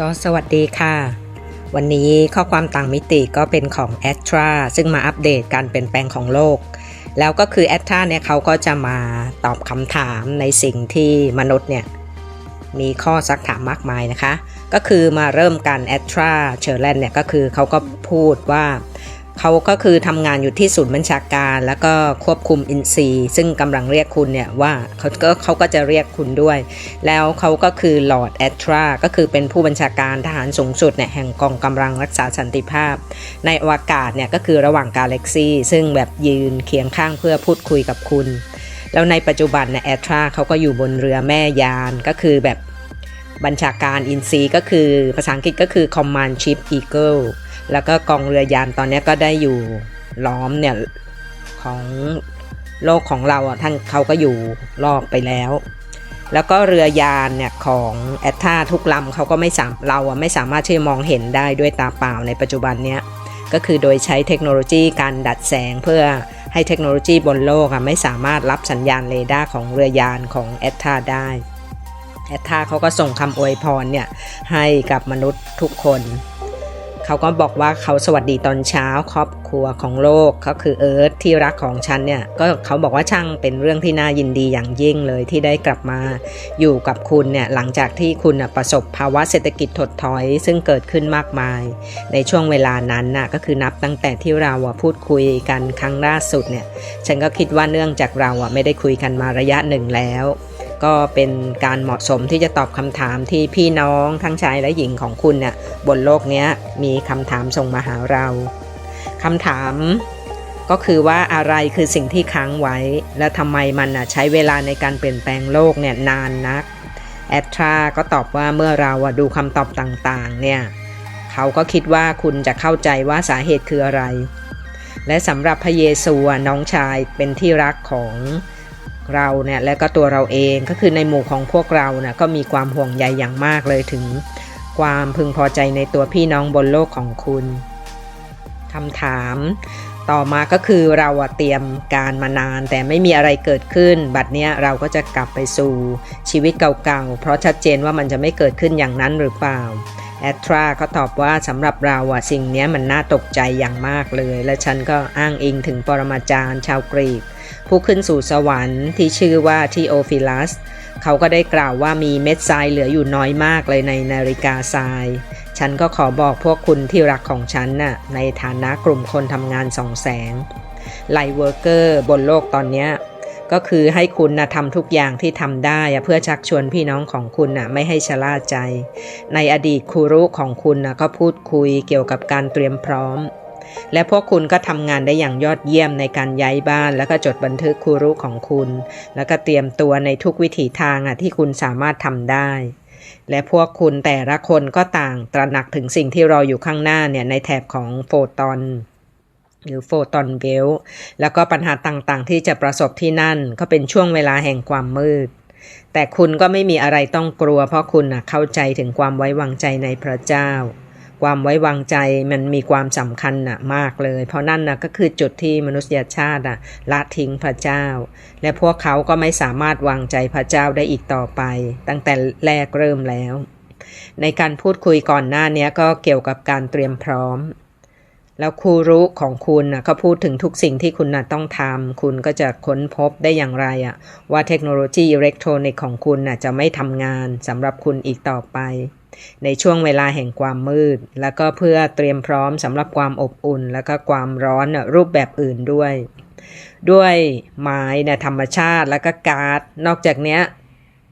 ก็สวัสดีค่ะ วันนี้ข้อความต่างมิติก็เป็นของ a t r a ซึ่งมาอัปเดตการเปลี่ยนแปลงของโลก แล้วก็คือ a t r a เนี่ยเขาก็จะมาตอบคำถามในสิ่งที่มนุษย์เนี่ยมีข้อซักถามมากมายนะคะ ก็คือมาเริ่มกัน a t r a เชอร์แลนเนี่ยก็คือเขาก็พูดว่า เขาก็คือทำงานอยู่ที่ศูนย์บัญชาการ แล้วก็ควบคุมอินซีซึ่งกำลังเรียกคุณเนี่ยว่าเขาก็เขาก็จะเรียกคุณด้วย แล้วเขาก็คือลอร์ดแอตราก็คือเป็นผู้บัญชาการทหารสูงสุดเนี่ยแห่งกองกำลังรักษาสันติภาพ ในอวกาศเนี่ยก็คือระหว่างกาแล็กซีซึ่งแบบยืนเคียงข้างเพื่อพูดคุยกับคุณ แล้วในปัจจุบันเนี่ยแอตราเขาก็อยู่บนเรือแม่ยานก็คือแบบ บัญชาการอินซีก็คือ ภาษาอังกฤษก็คือ Command Ship Eagle แล้วก็กองเรือยานตอนนี้ก็ได้อยู่ล้อมเนี่ย ของโลกของเราอะท่านเขาก็อยู่รอบไปแล้ว แล้วก็เรือยานเนี่ยของแอตตาทุกลำเขาก็ไม่สามเราอะไม่สามารถที่จะมองเห็นได้ด้วยตาเปล่าในปัจจุบันเนี้ยก็คือโดยใช้เทคโนโลยีการดัดแสงเพื่อให้เทคโนโลยีบนโลกอะไม่สามารถรับสัญญาณเรดาร์ของเรือยานของแอตตาได้ แอตตาเขาก็ส่งคำอวยพรเนี่ยให้กับมนุษย์ทุกคน เขาก็บอกว่าเขาสวัสดีตอนเช้าครอบครัวของโลกก็คือเอิร์ธที่รักของฉันเนี่ยก็เขาบอกว่าช่างเป็นเรื่องที่น่ายินดีอย่างยิ่งเลยที่ได้กลับมาอยู่กับคุณเนี่ยหลังจากที่คุณประสบภาวะเศรษฐกิจถดถอย ซึ่งเกิดขึ้นมากมาย ในช่วงเวลานั้นน่ะก็คือนับตั้งแต่ที่เราพูดคุยกันครั้งล่าสุดเนี่ยฉันก็คิดว่าเนื่องจากเราไม่ได้คุยกันมาระยะหนึ่งแล้ว ก็เป็นการเหมาะสมที่จะตอบคำถามที่พี่น้องทั้งชายและหญิงของคุณเนี่ยบนโลกนี้มีคำถามส่งมาหาเราคำถามก็คือว่าอะไรคือสิ่งที่ค้างไว้ และทำไมมันใช้เวลาในการเปลี่ยนแปลงโลกเนี่ยนานนัก แอดทราก็ตอบว่าเมื่อเราดูคำตอบต่างๆ เนี่ยเขาก็คิดว่าคุณจะเข้าใจว่าสาเหตุคืออะไร และสำหรับพระเยซูน้องชายเป็นที่รักของ เราเนี่ยและก็ตัวเราเองก็คือในหมู่ของพวกเราเนี่ยก็มีความห่วงใยอย่างมากเลยถึง ความพึงพอใจในตัวพี่น้องบนโลกของคุณคำถาม ต่อมาก็คือเราเตรียมการมานานแต่ไม่มีอะไรเกิดขึ้น บัดเนี้ยเราก็จะกลับไปสู่ชีวิตเก่าๆ เพราะชัดเจนว่ามันจะไม่เกิดขึ้นอย่างนั้นหรือเปล่าแอตราก็ตอบว่าสำหรับเราอะสิ่งนี้มันน่าตกใจอย่างมากเลย และฉันก็อ้างอิงถึงปรมาจารย์ชาวกรีก ผู้ขึ้นสู่สวรรค์ที่ชื่อว่าทีโอฟิลัส เขาก็ได้กล่าวว่ามีเม็ดทรายเหลืออยู่น้อยมากเลยในนาฬิกาทราย ฉันก็ขอบอกพวกคุณที่รักของฉันน่ะในฐานะกลุ่มคนทำงานสองแสงไลเวอร์เกอร์บนโลกตอนนี้ก็คือให้คุณนะทำทุกอย่างที่ทำได้เพื่อชักชวนพี่น้องของคุณนะไม่ให้ชะล่าใจ ในอดีตครูรุของคุณนะก็พูดคุยเกี่ยวกับการเตรียมพร้อม และพวกคุณก็ทำงานได้อย่างยอดเยี่ยมในการย้ายบ้าน แล้วก็จดบันทึกครูรุของคุณ แล้วก็เตรียมตัวในทุกวิถีทางอะที่คุณสามารถทำได้ และพวกคุณแต่ละคนก็ต่างตระหนักถึงสิ่งที่รออยู่ข้างหน้าเนี่ยในแถบของโฟตอนหรือโฟตอนเบลแล้วก็ปัญหาต่างๆ ที่จะประสบที่นั่นก็เป็นช่วงเวลาแห่งความมืด แต่คุณก็ไม่มีอะไรต้องกลัว เพราะคุณนะเข้าใจถึงความไว้วางใจในพระเจ้า ความไว้วางใจมันมีความสำคัญนะมากเลย เพราะนั่นนะก็คือจุดที่มนุษยชาติอะละทิ้งพระเจ้า และพวกเขาก็ไม่สามารถวางใจพระเจ้าได้อีกต่อไป ตั้งแต่แรกเริ่มแล้ว ในการพูดคุยก่อนหน้านี้ก็เกี่ยวกับการเตรียมพร้อม แล้วครูรู้ของคุณนะเขาพูดถึงทุกสิ่งที่คุณนะต้องทำคุณก็จะค้นพบได้อย่างไรอะว่าเทคโนโลยีอิเล็กทรอนิกส์ของคุณนะจะไม่ทำงานสำหรับคุณอีกต่อไป ในช่วงเวลาแห่งความมืด แล้วก็เพื่อเตรียมพร้อมสำหรับความอบอุ่น แล้วก็ความร้อนรูปแบบอื่นด้วย ด้วยไม้นะธรรมชาติแล้วก็ก๊าซนอกจากนี้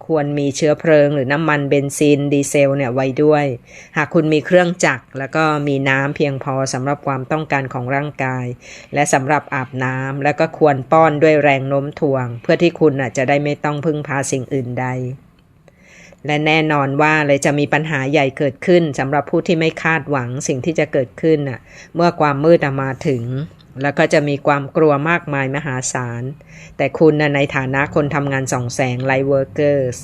ควรมีเชื้อเพลิงหรือน้ำมันเบนซินดีเซลเนี่ยไว้ด้วย หากคุณมีเครื่องจักรแล้วก็มีน้ำเพียงพอสำหรับความต้องการของร่างกาย และสำหรับอาบน้ำแล้วก็ควรป้อนด้วยแรงโน้มถ่วง เพื่อที่คุณจะได้ไม่ต้องพึ่งพาสิ่งอื่นใด และแน่นอนว่าเลยจะมีปัญหาใหญ่เกิดขึ้นสำหรับผู้ที่ไม่คาดหวังสิ่งที่จะเกิดขึ้นเมื่อความมืดมาถึง แล้วก็จะมีความกลัวมากมายมหาศาล แต่คุณนะในฐานะคนทำงานส่องแสงไลท์เวิร์กเกอร์ส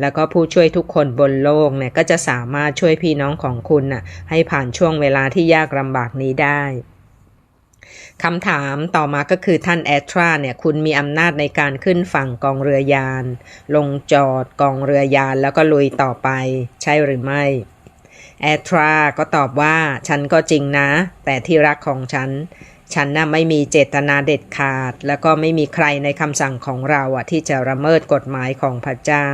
แล้วก็ผู้ช่วยทุกคนบนโลกเนี่ยก็จะสามารถช่วยพี่น้องของคุณน่ะให้ผ่านช่วงเวลาที่ยากลำบากนี้ได้ คำถามต่อมาก็คือท่านแอตราเนี่ยคุณมีอำนาจในการขึ้นฝั่งกองเรือยาน ลงจอดกองเรือยานแล้วก็ลุยต่อไป ใช่หรือไม่แอตราก็ตอบว่าฉันก็จริงนะ แต่ที่รักของฉัน ฉันน่ะไม่มีเจตนาเด็ดขาด แล้วก็ไม่มีใครในคำสั่งของเราอะที่จะละเมิดกฎหมายของพระเจ้า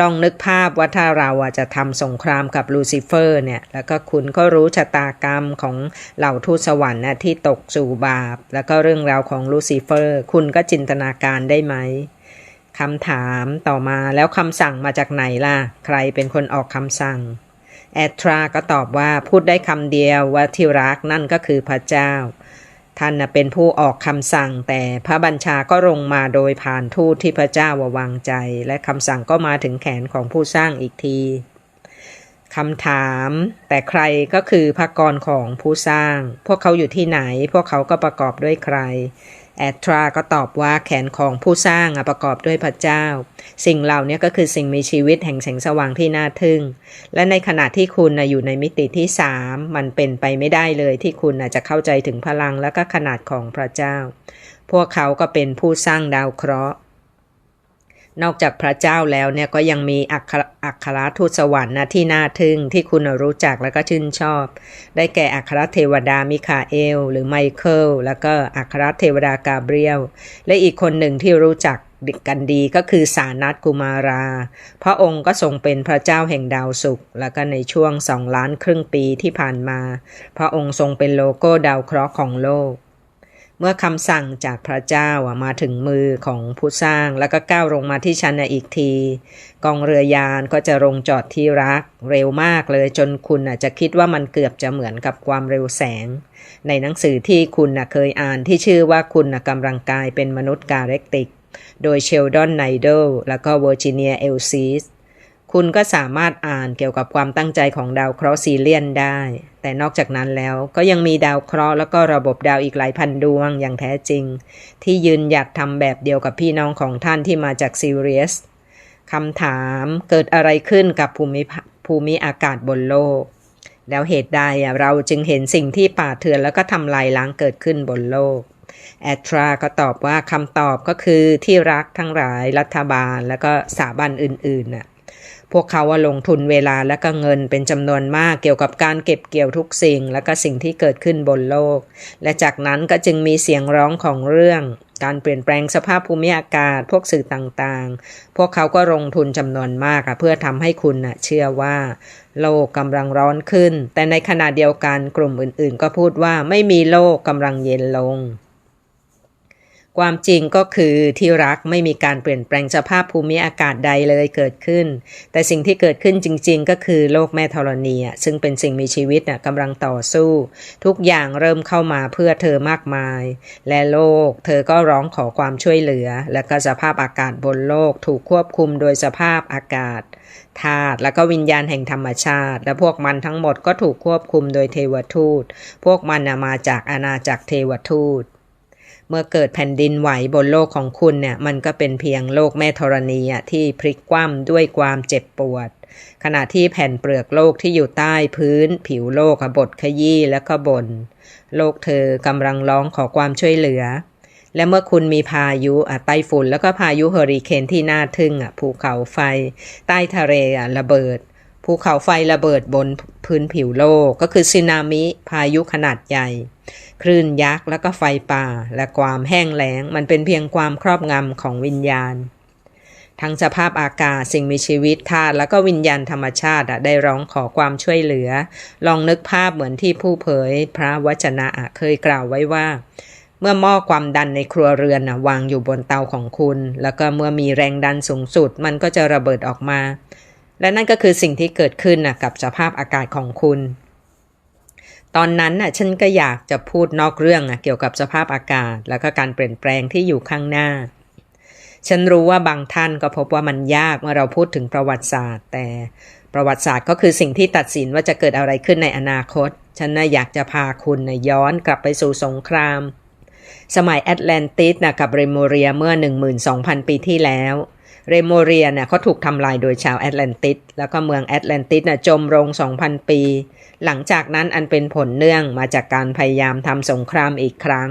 ลองนึกภาพว่าถ้าเราจะทำสงครามกับลูซิเฟอร์เนี่ย แล้วก็คุณก็รู้ชะตากรรมของเหล่าทูตสวรรค์นะที่ตกสู่บาป แล้วก็เรื่องราวของลูซิเฟอร์ คุณก็จินตนาการได้ไหมคำถามต่อมาแล้วคำสั่งมาจากไหนล่ะ ใครเป็นคนออกคำสั่ง แอตราก็ตอบว่าพูดได้คำเดียวว่าที่รักนั่นก็คือพระเจ้า ท่านเป็นผู้ออกคำสั่งแต่พระบัญชาก็ลงมาโดยผ่านทูตที่พระเจ้าวางใจ และคำสั่งก็มาถึงแขนของผู้สร้างอีกทีคำถามแต่ใครก็คือพระกรของผู้สร้าง พวกเขาอยู่ที่ไหน พวกเขาก็ประกอบด้วยใคร แอตราก็ตอบว่าแขนของผู้สร้างประกอบด้วยพระเจ้า สิ่งเหล่านี้ก็คือสิ่งมีชีวิตแห่งแสงสว่างที่น่าทึ่ง และในขณะที่คุณอยู่ในมิติที่สามมันเป็นไปไม่ได้เลยที่คุณจะเข้าใจถึงพลังและก็ขนาดของพระเจ้า พวกเขาก็เป็นผู้สร้างดาวเคราะห์ นอกจากพระเจ้าแล้วเนี่ยก็ยังมีอัคอัครทูตสวรรค์นะที่น่าทึ่งที่คุณรู้จักแล้วก็ชื่นชอบ ได้แก่อัครเทวดามิคาเอล หรือไมเคิล แล้วก็อัครเทวดากาเบรียล และอีกคนหนึ่งที่รู้จักกันดีก็คือสานัตกุมารา พระองค์ก็ทรงเป็นพระเจ้าแห่งดาวศุกร์แล้วก็ในช่วงสองล้านครึ่งปีที่ผ่านมา พระองค์ทรงเป็นโลโก้ดาวเคราะห์ของโลก เมื่อคำสั่งจากพระเจ้ามาถึงมือของผู้สร้างแล้วก็ก้าวลงมาที่ชั้นอีกที กองเรือยานก็จะลงจอดที่รัก เร็วมากเลยจนคุณจะคิดว่ามันเกือบจะเหมือนกับความเร็วแสง ในหนังสือที่คุณเคยอ่านที่ชื่อว่าคุณกำลังกายเป็นมนุษย์กาเรกติก โดยเชลดอนไนเดลแล้วก็เวอร์จิเนียเอลซีส คุณก็สามารถอ่านเกี่ยวกับความตั้งใจของดาวเคราะห์ซีเลียนได้ แต่นอกจากนั้นแล้วก็ยังมีดาวเคราะห์แล้วก็ระบบดาวอีกหลายพันดวงอย่างแท้จริง ที่ยืนหยัดทำแบบเดียวกับพี่น้องของท่านที่มาจากซีเรียสคำถามเกิดอะไรขึ้นกับภูมิภูมิอากาศบนโลก แล้วเหตุใดเราจึงเห็นสิ่งที่ป่าเถื่อนแล้วก็ทำลายล้างเกิดขึ้นบนโลกแอตราก็ตอบว่าคำตอบก็คือที่รักทั้งหลายรัฐบาลแล้วก็สถาบันอื่นๆน่ะ พวกเขาว่าลงทุนเวลาและก็เงินเป็นจำนวนมากเกี่ยวกับการเก็บเกี่ยวทุกสิ่ง และก็สิ่งที่เกิดขึ้นบนโลก และจากนั้นก็จึงมีเสียงร้องของเรื่อง การเปลี่ยนแปลงสภาพภูมิอากาศ พวกสื่อต่างๆ พวกเขาก็ลงทุนจำนวนมากเพื่อทำให้คุณเชื่อว่า โลกกำลังร้อนขึ้น แต่ในขณะเดียวกันกลุ่มอื่นๆ ก็พูดว่าไม่มีโลกกำลังเย็นลง ความจริงก็คือที่รักไม่มีการเปลี่ยนแปลงสภาพภูมิอากาศใดเลยเกิดขึ้น แต่สิ่งที่เกิดขึ้นจริง ๆ ก็คือโลกแม่ธรณีซึ่งเป็นสิ่งมีชีวิตกำลังต่อสู้ ทุกอย่างเริ่มเข้ามาเพื่อเธอมากมาย และโลก เธอก็ร้องขอความช่วยเหลือ และก็สภาพอากาศบนโลกถูกควบคุมโดยสภาพอากาศธาตุและก็วิญญาณแห่งธรรมชาติ และพวกมันทั้งหมดก็ถูกควบคุมโดยเทวทูต พวกมันมาจากอาณาจักรเทวทูต เมื่อเกิดแผ่นดินไหวบนโลกของคุณเนี่ย มันก็เป็นเพียงโลกแม่ธรณีที่พลิกคว่ำด้วยความเจ็บปวด ขณะที่แผ่นเปลือกโลกที่อยู่ใต้พื้น ผิวโลกบดขยี้และก็บน โลกเธอกำลังร้องขอความช่วยเหลือ และเมื่อคุณมีพายุไต้ฝุ่นแล้วก็พายุเฮอริเคนที่น่าทึ่งภูเขาไฟ ใต้ทะเลระเบิด ภูเขาไฟระเบิดบนพื้นผิวโลกก็คือสึนามิพายุขนาดใหญ่ คลื่นยักษ์แล้วก็ไฟป่า และความแห้งแล้ง มันเป็นเพียงความครอบงำของวิญญาณ ทั้งสภาพอากาศสิ่งมีชีวิตธาตุแล้วก็วิญญาณธรรมชาติได้ร้องขอความช่วยเหลือ ลองนึกภาพเหมือนที่ผู้เผยพระวจนะเคยกล่าวไว้ว่าเมื่อหม้อความดันในครัวเรือนวางอยู่บนเตาของคุณ แล้วก็เมื่อมีแรงดันสูงสุด มันก็จะระเบิดออกมา และนั่นก็คือสิ่งที่เกิดขึ้นกับสภาพอากาศของคุณ ตอนนั้นน่ะฉันก็อยากจะพูดนอกเรื่องอะเกี่ยวกับสภาพอากาศ แล้วก็การเปลี่ยนแปลงที่อยู่ข้างหน้า ฉันรู้ว่าบางท่านก็พบว่ามันยากเมื่อเราพูดถึงประวัติศาสตร์ แต่ประวัติศาสตร์ก็คือสิ่งที่ตัดสินว่าจะเกิดอะไรขึ้นในอนาคต ฉันน่ะอยากจะพาคุณนะย้อนกลับไปสู่สงครามสมัยแอตแลนติสนะกับเรโมเรียเมื่อ 12,000 ปีที่แล้ว เรโมเรียเนี่ยเขาถูกทำลายโดยชาวแอตแลนติสแล้วก็เมืองแอตแลนติสน่ะจมลง 2,000 ปี หลังจากนั้นอันเป็นผลเนื่องมาจากการพยายามทำสงครามอีกครั้ง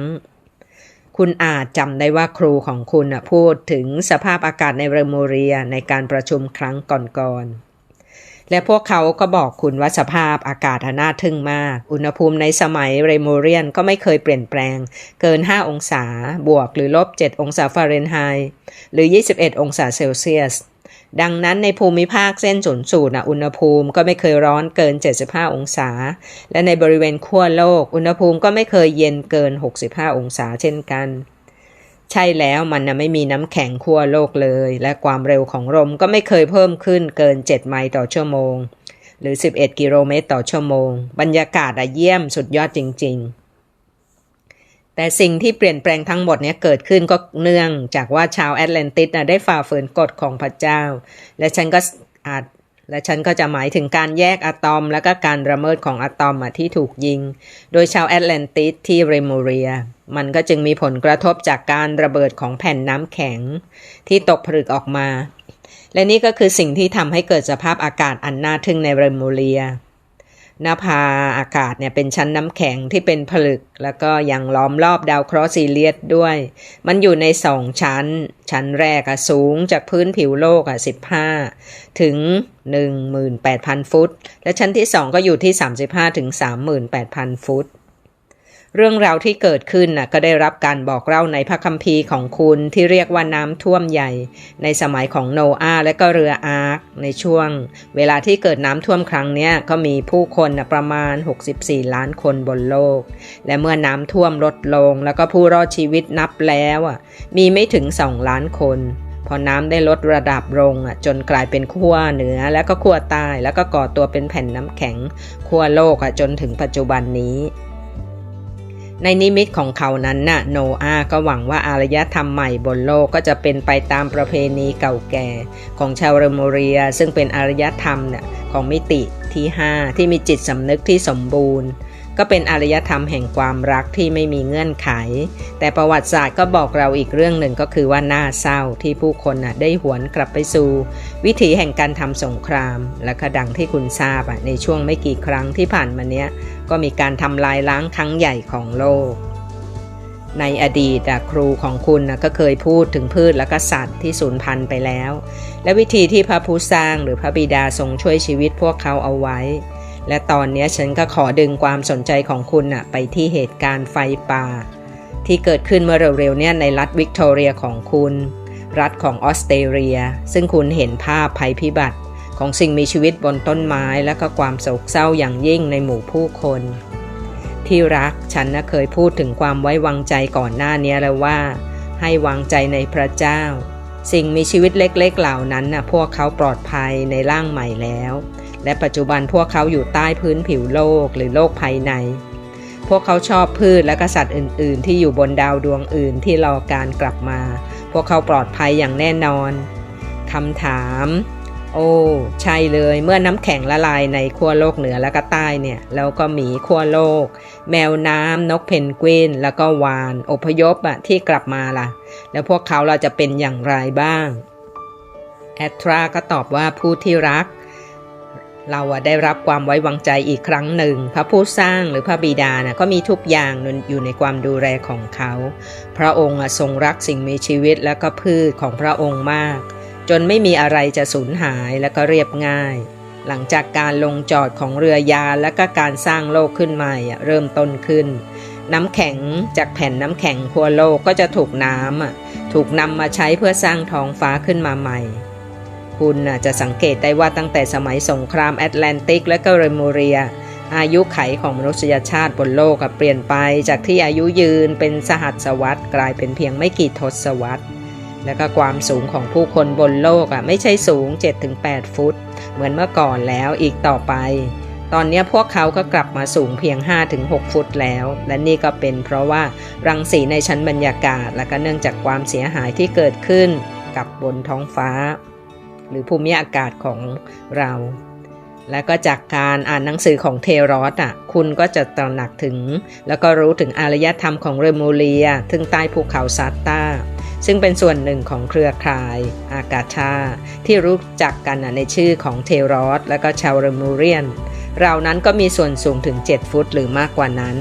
คุณอาจจำได้ว่าครูของคุณพูดถึงสภาพอากาศในเรโมเรียในการประชุมครั้งก่อนๆ และพวกเขาก็บอกคุณว่าสภาพอากาศน่าทึ่งมาก อุณหภูมิในสมัยเรโมเรียนก็ไม่เคยเปลี่ยนแปลง เกิน 5 องศา บวกหรือลบ 7 องศาฟาเรนไฮต์หรือ 21 องศาเซลเซียส ดังนั้นในภูมิภาคเส้นศูนย์สูตรอุณหภูมิก็ไม่เคยร้อนเกิน 75 องศา และในบริเวณขั้วโลก อุณหภูมิก็ไม่เคยเย็นเกิน 65 องศาเช่นกัน ใช่แล้วมันนะไม่มีน้ำแข็งขั้วโลกเลย และความเร็วของลมก็ไม่เคยเพิ่มขึ้นเกิน 7 ไมล์ต่อชั่วโมง หรือ 11 กิโลเมตรต่อชั่วโมง บรรยากาศอะเยี่ยมสุดยอดจริง ๆ แต่สิ่งที่เปลี่ยนแปลงทั้งหมดนี้เกิดขึ้นก็เนื่องจากว่าชาวแอตแลนติสนะได้ฝ่าฝืนกฎของพระเจ้า และฉันก็อาจ และฉันก็จะหมายถึงการแยกอะตอม และก็การระเมิดของอะตอมอที่ถูกยิง โดยชาวแอตแลนติสที่เรโมเรีย มันก็จึงมีผลกระทบจากการระเบิดของแผ่นน้ำแข็ง ที่ตกผลึกออกมา และนี่ก็คือสิ่งที่ทำให้เกิดสภาพอากาศอันน่าทึ่งในเรโมเรีย หน้าผาอากาศเนี่ยเป็นชั้นน้ำแข็งที่เป็นผลึก แล้วก็ยังล้อมรอบดาวเคราะห์ซีเรียสด้วย มันอยู่ในสองชั้น ชั้นแรกอะสูงจากพื้นผิวโลกอะ15 ถึง 18,000 ฟุต และชั้นที่สองก็อยู่ที่ 35 ถึง 38,000 ฟุต เรื่องราวที่เกิดขึ้นน่ะก็ได้รับการบอกเล่าในพระคัมภีร์ของคุณที่เรียกว่าน้ำท่วมใหญ่ ในสมัยของโนอาห์และก็เรืออาร์คในช่วง เวลาที่เกิดน้ำท่วมครั้งนี้ก็มีผู้คนนะประมาณ 64 ล้านคนบนโลก และเมื่อน้ำท่วมลดลง แล้วก็ผู้รอดชีวิตนับแล้วอะมีไม่ถึง 2 ล้านคน พอน้ำได้ลดระดับลงอะจนกลายเป็นขั้วเหนือแล้วก็ขั้วใต้ แล้วก็ก่อตัวเป็นแผ่นน้ำแข็งขั้วโลกอะจนถึงปัจจุบันนี้ ในนิมิตของเขานั้นน่ะโนอาก็หวังว่าอารยธรรมใหม่บนโลกก็จะเป็นไปตามประเพณีเก่าแก่ ของชาวเรโมเรีย ซึ่งเป็นอารยธรรมเนี่ยของมิติที่ 5 ที่มีจิตสำนึกที่สมบูรณ์ ก็เป็นอารยธรรมแห่งความรักที่ไม่มีเงื่อนไข แต่ประวัติศาสตร์ก็บอกเราอีกเรื่องหนึ่งก็คือว่าน่าเศร้าที่ผู้คนน่ะได้หวนกลับไปสู่ วิถีแห่งการทำสงคราม และก็ดังที่คุณทราบในช่วงไม่กี่ครั้งที่ผ่านมาเนี้ย ก็มีการทำลายล้างครั้งใหญ่ของโลก ในอดีตครูของคุณนะก็เคยพูดถึงพืชและก็สัตว์ที่สูญพันธุ์ไปแล้ว และวิธีที่พระผู้สร้างหรือพระบิดาทรงช่วยชีวิตพวกเขาเอาไว้ และตอนนี้ฉันก็ขอดึงความสนใจของคุณอะไปที่เหตุการณ์ไฟป่า ที่เกิดขึ้นเมื่อเร็วๆเนี่ยในรัฐวิกตอเรียของคุณ รัฐของออสเตรเลีย ซึ่งคุณเห็นภาพภัยพิบัติ ของสิ่งมีชีวิตบนต้นไม้และก็ความโศกเศร้าอย่างยิ่งในหมู่ผู้คน ที่รักฉันนะเคยพูดถึงความไว้วางใจก่อนหน้านี้แล้วว่า ให้วางใจในพระเจ้า สิ่งมีชีวิตเล็กๆเหล่านั้นนะพวกเขาปลอดภัยในร่างใหม่แล้ว และปัจจุบันพวกเขาอยู่ใต้พื้นผิวโลกหรือโลกภายใน พวกเขาชอบพืชและกษัตริย์อื่น ๆ ที่อยู่บนดาวดวงอื่นที่รอการกลับมา พวกเขาปลอดภัยอย่างแน่นอนคำถาม โอ้ใช่เลยเมื่อน้ำแข็งละลายในขั้วโลกเหนือและก็ใต้เนี่ยแล้วก็หมีขั้วโลก แมวน้ำนกเพนกวิน แล้วก็วาน อพยพอะที่กลับมาล่ะ แล้วพวกเขาเราจะเป็นอย่างไรบ้างแอตราก็ตอบว่าผู้ที่รัก เราอะได้รับความไว้วางใจอีกครั้งหนึ่ง พระผู้สร้างหรือพระบิดานะก็มีทุกอย่างอยู่ในความดูแลของเขา พระองค์อะทรงรักสิ่งมีชีวิตและก็พืชของพระองค์มาก จนไม่มีอะไรจะสูญหายและก็เรียบง่าย หลังจากการลงจอดของเรือยานและก็การสร้างโลกขึ้นใหม่เริ่มต้นขึ้น น้ำแข็งจากแผ่นน้ำแข็งขั้วโลกก็จะถูกน้ำถูกนำมาใช้เพื่อสร้างท้องฟ้าขึ้นมาใหม่ คุณจะสังเกตได้ว่าตั้งแต่สมัยสงครามแอตแลนติกและก็เรโมเรียอายุไขของมนุษยชาติบนโลกเปลี่ยนไปจากที่อายุยืนเป็นสหัสวรรษกลายเป็นเพียงไม่กี่ทศวรรษ และก็ความสูงของผู้คนบนโลกอะไม่ใช่สูง 7-8 ฟุต เหมือนเมื่อก่อนแล้วอีกต่อไป ตอนนี้พวกเขาก็กลับมาสูงเพียง 5-6 ฟุตแล้ว และนี่ก็เป็นเพราะว่ารังสีในชั้นบรรยากาศ และก็เนื่องจากความเสียหายที่เกิดขึ้นกับบนท้องฟ้า หรือภูมิอากาศของเรา และก็จากการอ่านหนังสือของเทรอสอะคุณก็จะตระหนักถึง แล้วก็รู้ถึงอารยธรรมของเรโมเลียทึ่งใต้ภูเขาซาตตา ซึ่งเป็นส่วนหนึ่งของเครือข่ายอากาชา ที่รู้จักกันในชื่อของเทรอสและก็ชาวเรมูเรียน เรานั้นก็มีส่วนสูงถึง 7 ฟุตหรือมากกว่านั้น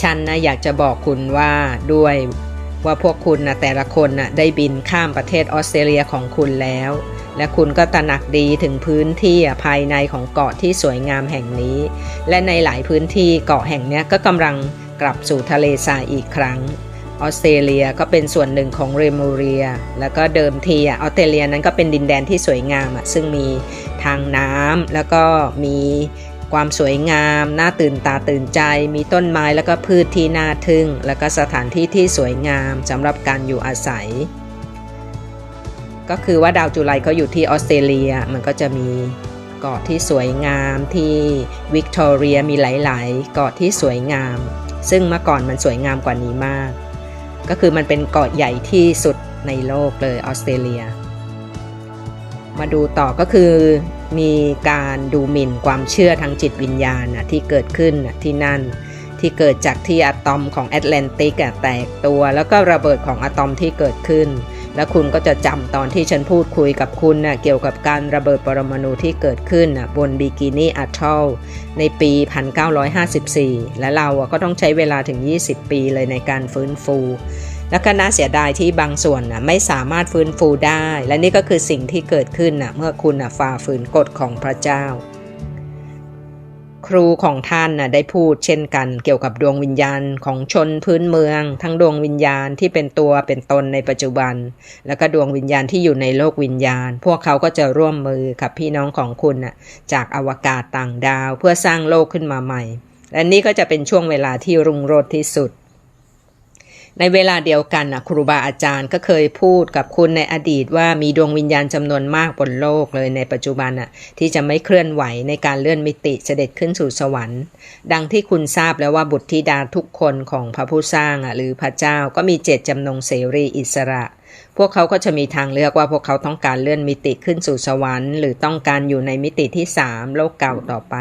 ฉันนะอยากจะบอกคุณว่าด้วยว่าพวกคุณนะแต่ละคนนะได้บินข้ามประเทศออสเตรเลียของคุณแล้ว และคุณก็ตระหนักดีถึงพื้นที่ภายในของเกาะที่สวยงามแห่งนี้ และในหลายพื้นที่เกาะแห่งนี้ก็กำลังกลับสู่ทะเลทรายอีกครั้ง ออสเตรเลียก็เป็นส่วนหนึ่งของเรมูเรีย แล้วก็เดิมทีออสเตรเลียนั้นก็เป็นดินแดนที่สวยงามอะซึ่งมีทางน้ำแล้วก็มีความสวยงาม น่าตื่นตาตื่นใจ มีต้นไม้แล้วก็พืชที่น่าทึ่ง แล้วก็สถานที่ที่สวยงามสำหรับการอยู่อาศัย ก็คือว่าดาวจุไลเขาอยู่ที่ออสเตรเลียมันก็จะมีเกาะที่สวยงามที่วิกตอเรียมีหลาย ๆ เกาะที่สวยงาม ซึ่งเมื่อก่อนมันสวยงามกว่านี้มาก ก็คือมันเป็นเกาะใหญ่ที่สุดในโลกเลยออสเตรเลีย มาดูต่อก็คือมีการดูหมิ่นความเชื่อทางจิตวิญญาณนะที่เกิดขึ้นนะที่นั่นที่เกิดจากที่อะตอมของแอตแลนติกแตกตัว แล้วก็ระเบิดของอะตอมที่เกิดขึ้น แล้วคุณก็จะจำตอนที่ฉันพูดคุยกับคุณนะเกี่ยวกับการระเบิดปรมาณูที่เกิดขึ้นนะบนบิกินี่อัตทอลในปี 1954 และเราก็ต้องใช้เวลาถึง 20 ปีเลยในการฟื้นฟูและก็น่าเสียดายที่บางส่วนนะไม่สามารถฟื้นฟูได้ และนี่ก็คือสิ่งที่เกิดขึ้นนะเมื่อคุณนะฝ่าฝืนกฎของพระเจ้า ครูของท่านนะได้พูดเช่นกันเกี่ยวกับดวงวิญญาณของชนพื้นเมือง ทั้งดวงวิญญาณที่เป็นตัวเป็นตนในปัจจุบัน แล้วก็ดวงวิญญาณที่อยู่ในโลกวิญญาณ พวกเขาก็จะร่วมมือกับพี่น้องของคุณนะจากอวกาศต่างดาวเพื่อสร้างโลกขึ้นมาใหม่ และนี่ก็จะเป็นช่วงเวลาที่รุ่งโรจน์ที่สุด ในเวลาเดียวกันนะครูบาอาจารย์ก็เคยพูดกับคุณในอดีตว่ามีดวงวิญญาณจำนวนมากบนโลกเลยในปัจจุบันน่ะที่จะไม่เคลื่อนไหวในการเลื่อนมิติเสด็จขึ้นสู่สวรรค์ ดังที่คุณทราบแล้วว่าบุตรธิดาทุกคนของพระผู้สร้างอะหรือพระเจ้าก็มีเจตจำนงเสรีอิสระ พวกเขาก็จะมีทางเลือกว่าพวกเขาต้องการเลื่อนมิติขึ้นสู่สวรรค์ หรือต้องการอยู่ในมิติที่สามโลกเก่าต่อไป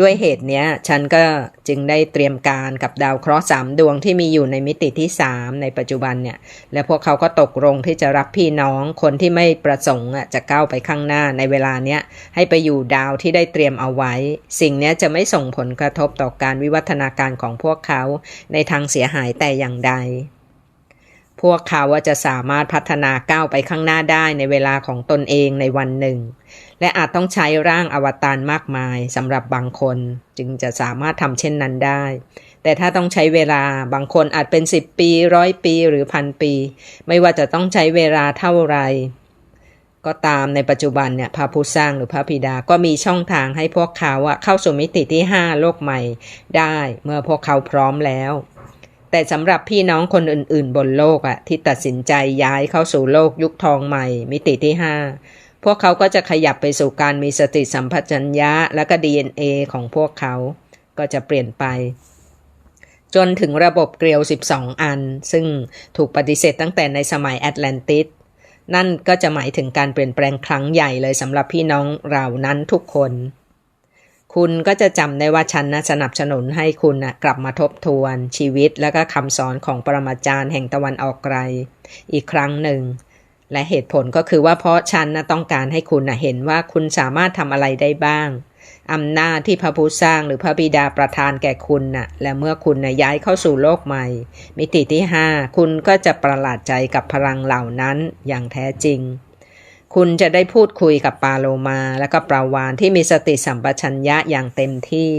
ด้วยเหตุนี้ฉันก็จึงได้เตรียมการกับดาวเคราะห์สามดวงที่มีอยู่ในมิติที่สามในปัจจุบันเนี่ย และพวกเขาก็ตกลงที่จะรับพี่น้องคนที่ไม่ประสงค์จะก้าวไปข้างหน้าในเวลาเนี้ย ให้ไปอยู่ดาวที่ได้เตรียมเอาไว้ สิ่งนี้จะไม่ส่งผลกระทบต่อการวิวัฒนาการของพวกเขาในทางเสียหายแต่อย่างใดพวกเขาจะสามารถพัฒนาก้าวไปข้างหน้าได้ในเวลาของตนเองในวันหนึ่ง และอาจต้องใช้ร่างอวตารมากมายสำหรับบางคนจึงจะสามารถทำเช่นนั้นได้ แต่ถ้าต้องใช้เวลาบางคนอาจเป็น 10 ปีร้อยปีหรือพันปี ไม่ว่าจะต้องใช้เวลาเท่าไรก็ตามในปัจจุบันเนี่ยพระผู้สร้างหรือพระบิดาก็มีช่องทางให้พวกเขาเข้าสู่มิติที่ 5 โลกใหม่ได้เมื่อพวกเขาพร้อมแล้ว แต่สำหรับพี่น้องคนอื่น ๆ บนโลกอะที่ตัดสินใจย้ายเข้าสู่โลกยุคทองใหม่ มิติที่ 5 พวกเขาก็จะขยับไปสู่การมีสติสัมปชัญญะและก็ DNA ของพวกเขาก็จะเปลี่ยนไป จนถึงระบบเกลียว 12 อัน ซึ่งถูกปฏิเสธตั้งแต่ในสมัยแอตแลนติสนั่นก็จะหมายถึงการเปลี่ยนแปลงครั้งใหญ่เลยสำหรับพี่น้องเรานั้นทุกคน คุณก็จะจำได้ว่าฉันนะสนับสนุนให้คุณนะกลับมาทบทวนชีวิตและก็คำสอนของปรมาจารย์แห่งตะวันออกไกล อีกครั้งหนึ่ง และเหตุผลก็คือว่าเพราะฉันนะต้องการให้คุณนะเห็นว่าคุณสามารถทำอะไรได้บ้างอำนาจที่พระผู้สร้างหรือพระบิดาประทานแก่คุณนะ่ะ และเมื่อคุณนะย้ายเข้าสู่โลกใหม่ มิติที่ 5 คุณก็จะประหลาดใจกับพลังเหล่านั้นอย่างแท้จริง คุณจะได้พูดคุยกับปาโลมาและก็ปราวานที่มีสติสัมปชัญญะอย่างเต็มที่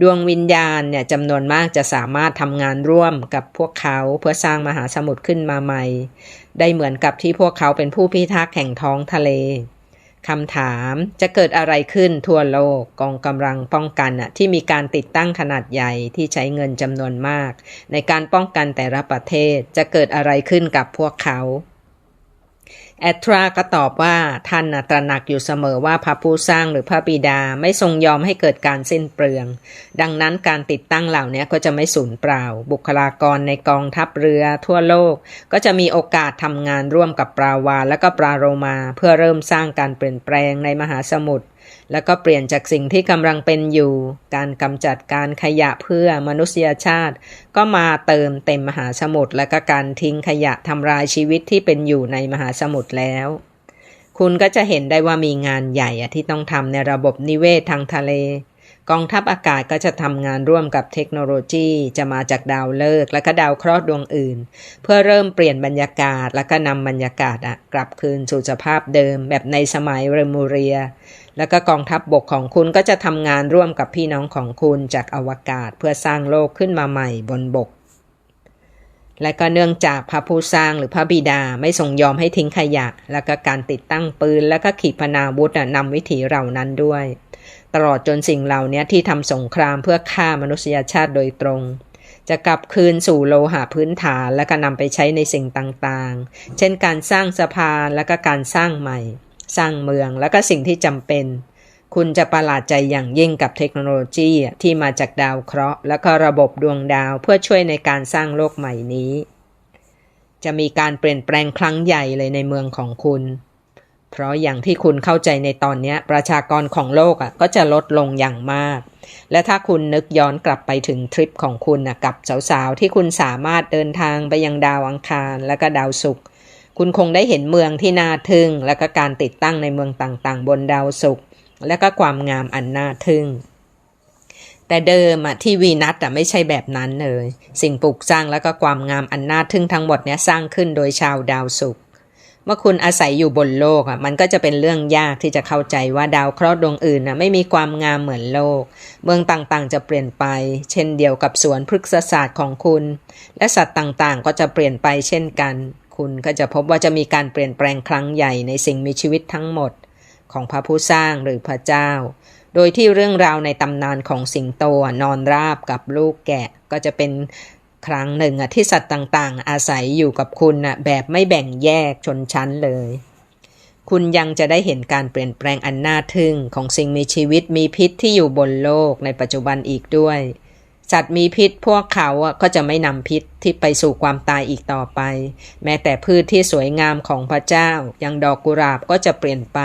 ดวงวิญญาณเนี่ยจำนวนมากจะสามารถทำงานร่วมกับพวกเขาเพื่อสร้างมหาสมุทรขึ้นมาใหม่ ได้เหมือนกับที่พวกเขาเป็นผู้พิทักษ์แห่งท้องทะเลคำถามจะเกิดอะไรขึ้นทั่วโลกกองกำลังป้องกันที่มีการติดตั้งขนาดใหญ่ที่ใช้เงินจำนวนมาก ในการป้องกันแต่ละประเทศจะเกิดอะไรขึ้นกับพวกเขา แอตราก็ตอบว่าท่านตระหนักอยู่เสมอว่าพระผู้สร้างหรือพระบิดาไม่ทรงยอมให้เกิดการสิ้นเปลือง ดังนั้นการติดตั้งเหล่านี้ก็จะไม่สูญเปล่า บุคลากรในกองทัพเรือทั่วโลก ก็จะมีโอกาสทำงานร่วมกับปราวาและก็ปราโรมา เพื่อเริ่มสร้างการเปลี่ยนแปลงในมหาสมุทร แล้วก็เปลี่ยนจากสิ่งที่กำลังเป็นอยู่ การกำจัดการขยะเพื่อมนุษยชาติ ก็มาเติมเต็มมหาสมุทรและก็การทิ้งขยะทำลายชีวิตที่เป็นอยู่ในมหาสมุทรแล้ว คุณก็จะเห็นได้ว่ามีงานใหญ่ที่ต้องทำในระบบนิเวศทางทะเล กองทัพอากาศก็จะทำงานร่วมกับเทคโนโลยีจะมาจากดาวฤกษ์และก็ดาวเคราะห์ดวงอื่น เพื่อเริ่มเปลี่ยนบรรยากาศและก็นำบรรยากาศกลับคืนสู่สภาพเดิมแบบในสมัยเรมูเรีย แล้วก็กองทัพบบกของคุณก็จะทำงานร่วมกับพี่น้องของคุณจากอวกาศเพื่อสร้างโลกขึ้นมาใหม่บนบก และก็เนื่องจากพระผู้สร้างหรือพระบิดาไม่ทรงยอมให้ทิ้งขยะ แล้วก็การติดตั้งปืน แล้วก็ขีปนาวุธนำวิถีเหล่านั้นด้วย ตลอดจนสิ่งเหล่านี้ที่ทำสงครามเพื่อฆ่ามนุษยชาติโดยตรงจะกลับคืนสู่โลหะพื้นฐานและก็นำไปใช้ในสิ่งต่างๆ เช่นการสร้างสะพานและก็การสร้างใหม่ สร้างเมืองและก็สิ่งที่จำเป็น คุณจะประหลาดใจอย่างยิ่งกับเทคโนโลยีที่มาจากดาวเคราะห์ และก็ระบบดวงดาวเพื่อช่วยในการสร้างโลกใหม่นี้ จะมีการเปลี่ยนแปลงครั้งใหญ่เลยในเมืองของคุณ เพราะอย่างที่คุณเข้าใจในตอนนี้ประชากรของโลกอะก็จะลดลงอย่างมาก และถ้าคุณนึกย้อนกลับไปถึงทริปของคุณนะกับสาวๆที่คุณสามารถเดินทางไปยังดาวอังคารและก็ดาวศุกร์ คุณคงได้เห็นเมืองที่น่าทึ่ง และก็การติดตั้งในเมืองต่างๆ บนดาวศุกร์และก็ความงามอันน่าทึ่ง แต่เดิมอะที่วีนัสอะไม่ใช่แบบนั้นเลย สิ่งปลูกสร้างและก็ความงามอันน่าทึ่งทั้งหมดเนี้ยสร้างขึ้นโดยชาวดาวศุกร์เมื่อคุณอาศัยอยู่บนโลกอะมันก็จะเป็นเรื่องยากที่จะเข้าใจว่าดาวเคราะห์ดวงอื่นอะไม่มีความงามเหมือนโลก เมืองต่างๆ จะเปลี่ยนไป เช่นเดียวกับสวนพฤกษศาสตร์ของคุณ และสัตว์ต่างๆ ก็จะเปลี่ยนไปเช่นกัน คุณก็จะพบว่าจะมีการเปลี่ยนแปลงครั้งใหญ่ในสิ่งมีชีวิตทั้งหมด ของพระผู้สร้างหรือพระเจ้า โดยที่เรื่องราวในตำนานของสิงโตนอนราบกับลูกแกะก็จะเป็นครั้งหนึ่งที่สัตว์ต่างๆ อาศัยอยู่กับคุณอะแบบไม่แบ่งแยกชนชั้นเลย คุณยังจะได้เห็นการเปลี่ยนแปลงอันน่าทึ่งของสิ่งมีชีวิตมีพิษที่อยู่บนโลกในปัจจุบันอีกด้วย สัตว์มีพิษพวกเขาอะก็จะไม่นำพิษที่ไปสู่ความตายอีกต่อไป แม้แต่พืชที่สวยงามของพระเจ้าอย่างดอกกุหลาบก็จะเปลี่ยนไป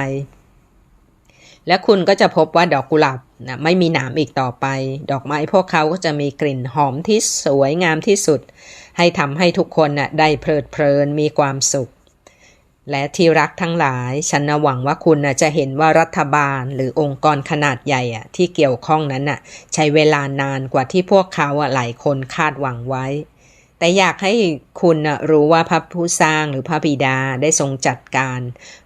และคุณก็จะพบว่าดอกกุหลาบนะไม่มีหนามอีกต่อไป ดอกไม้พวกเขาก็จะมีกลิ่นหอมที่สวยงามที่สุด ให้ทำให้ทุกคนน่ะได้เพลิดเพลินมีความสุข และที่รักทั้งหลาย ฉันหวังว่าคุณจะเห็นว่ารัฐบาลหรือองค์กรขนาดใหญ่ที่เกี่ยวข้องนั้นใช้เวลานานกว่าที่พวกเขาหลายคนคาดหวังไว้ แต่อยากให้คุณรู้ว่าพระผู้สร้างหรือพระบิดาได้ทรงจัดการ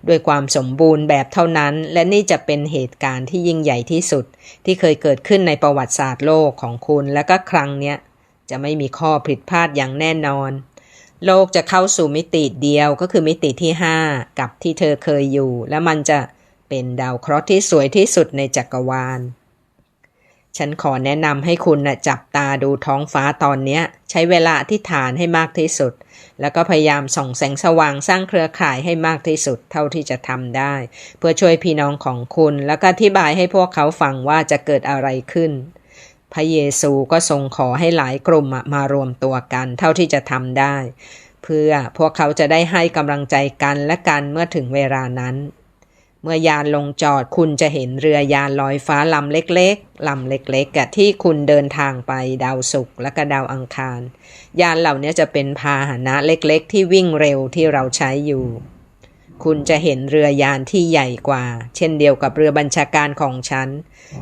ด้วยความสมบูรณ์แบบเท่านั้น และนี่จะเป็นเหตุการณ์ที่ยิ่งใหญ่ที่สุด ที่เคยเกิดขึ้นในประวัติศาสตร์โลกของคุณ และก็ครั้งเนี้ยจะไม่มีข้อผิดพลาดอย่างแน่นอน โลกจะเข้าสู่มิติเดียวก็คือมิติที่ 5 กับที่เธอเคยอยู่ และมันจะเป็นดาวเคราะห์ที่สวยที่สุดในจักรวาล ฉันขอแนะนำให้คุณนะจับตาดูท้องฟ้าตอนนี้ใช้เวลาที่ฐานให้มากที่สุด แล้วก็พยายามส่องแสงสว่างสร้างเครือข่ายให้มากที่สุดเท่าที่จะทำได้ เพื่อช่วยพี่น้องของคุณ แล้วก็อธิบายให้พวกเขาฟังว่าจะเกิดอะไรขึ้น พระเยซูก็ทรงขอให้หลายกลุ่มมารวมตัวกัน เท่าที่จะทำได้ เพื่อพวกเขาจะได้ให้กำลังใจกันและกันเมื่อถึงเวลานั้น เมื่อยานลงจอดคุณจะเห็นเรือยานลอยฟ้าลำเล็กๆลำเล็กๆกที่คุณเดินทางไปดาวศุกร์และก็ดาวอังคาร ยานเหล่านี้จะเป็นพาหนะเล็กๆ ที่วิ่งเร็วที่เราใช้อยู่ คุณจะเห็นเรือยานที่ใหญ่กว่า เช่นเดียวกับเรือบัญชาการของฉัน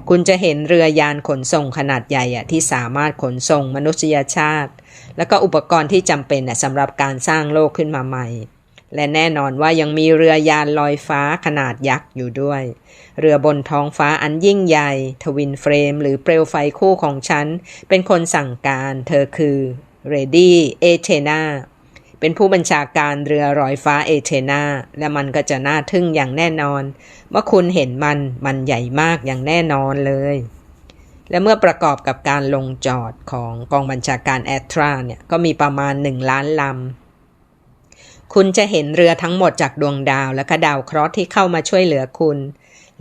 คุณจะเห็นเรือยานขนส่งขนาดใหญ่อะที่สามารถขนส่งมนุษยชาติ และก็อุปกรณ์ที่จำเป็นสำหรับการสร้างโลกขึ้นมาใหม่ และแน่นอนว่ายังมีเรือยานลอยฟ้าขนาดยักษ์อยู่ด้วย เรือบนท้องฟ้าอันยิ่งใหญ่ ทวินเฟรม หรือเปลวไฟคู่ของฉัน เป็นคนสั่งการ เธอคือเรดี้เอเทนา เป็นผู้บัญชาการเรือลอยฟ้าเอเทนาและมันก็จะน่าทึ่งอย่างแน่นอน เมื่อคุณเห็นมันมันใหญ่มากอย่างแน่นอนเลย และเมื่อประกอบกับการลงจอดของกองบัญชาการแอตราเนี่ยก็มีประมาณหนึ่งล้านลำ คุณจะเห็นเรือทั้งหมดจากดวงดาวและก็ดาวเคราะห์ที่เข้ามาช่วยเหลือคุณ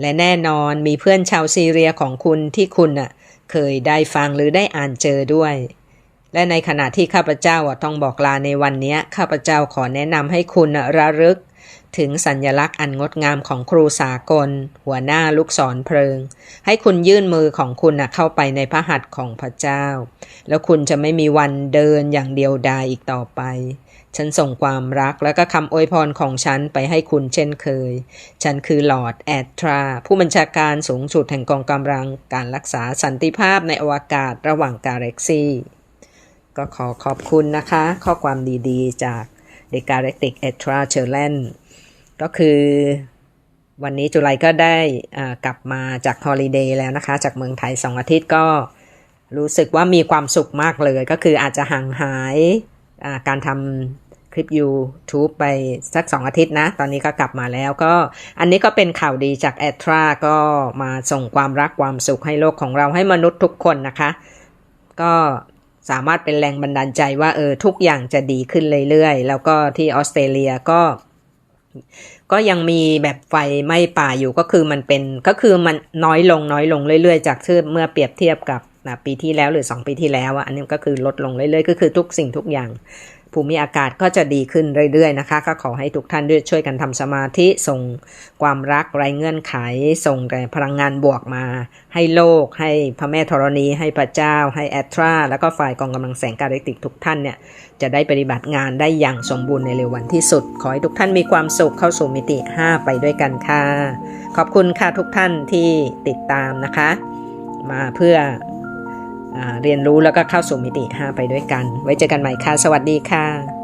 และแน่นอนมีเพื่อนชาวซีเรียของคุณที่คุณอะเคยได้ฟังหรือได้อ่านเจอด้วย และในขณะที่ข้าพเจ้าต้องบอกลาในวันนี้ข้าพเจ้าขอแนะนำให้คุณระลึก ถึงสัญญลักษณ์อันงดงามของครูสากล หัวหน้าลูกศรเพลิง ให้คุณยื่นมือของคุณเข้าไปในพระหัตถ์ของพระเจ้า แล้วคุณจะไม่มีวันเดินอย่างเดียวดายอีกต่อไป ฉันส่งความรักและก็คำอวยพรของฉันไปให้คุณเช่นเคย ฉันคือหลอดแอดทรา ผู้บัญชาการสูงสุดแห่งกองกำลังการรักษาสันติภาพในอวกาศระหว่างกาแล็กซี่ ก็ขอขอบคุณนะคะ ข้อความดีๆ จาก The Galactic e t r a c h e r l a n ก็คือวันนี้จุไลก็ได้กลับมาจากฮอลิเดย์แล้วนะคะ จากเมืองไทยสองอาทิตย์ก็รู้สึกว่ามีความสุขมากเลย ก็คืออาจจะห่างหายาการทำคลิป YouTube ไปสักสองอาทิตย์นะ ตอนนี้ก็กลับมาแล้วก็ อันนี้ก็เป็นข่าวดีจากแอตราก็มาส่งความรักความสุขให้โลกของเราให้มนุษย์ทุกคนนะคะ ก็ สามารถเป็นแรงบันดาลใจว่าเออทุกอย่างจะดีขึ้นเรื่อยๆ แล้วก็ที่ออสเตรเลียก็ ก็ยังมีแบบไฟไหม้ป่าอยู่ก็คือมันเป็นก็คือมันน้อยลงน้อยลงเรื่อยๆ จากที่เมื่อเปรียบเทียบกับนะปีที่แล้วหรือ 2 ปีที่แล้วอะอันนี้ก็คือลดลงเรื่อยๆก็คือทุกสิ่งทุกอย่าง ภูมิอากาศก็จะดีขึ้นเรื่อยๆนะคะ ก็ขอให้ทุกท่านด้วยช่วยกันทำสมาธิส่งความรักไร้เงื่อนไข ส่งแต่พลังงานบวกมา ให้โลก ให้พระแม่ธรณี ให้พระเจ้า ให้แอตรา แล้วก็ฝ่ายกองกำลังแสงกาแล็กติกทุกท่านเนี่ย จะได้ปฏิบัติงานได้อย่างสมบูรณ์ในเร็ววันที่สุด ขอให้ทุกท่านมีความสุขเข้าสู่มิติ 5 ไปด้วยกันค่ะ ขอบคุณค่ะทุกท่านที่ติดตามนะคะ มาเพื่อ เรียนรู้แล้วก็เข้าสู่มิติ 5 ไปด้วยกัน ไว้เจอกันใหม่ค่ะ สวัสดีค่ะ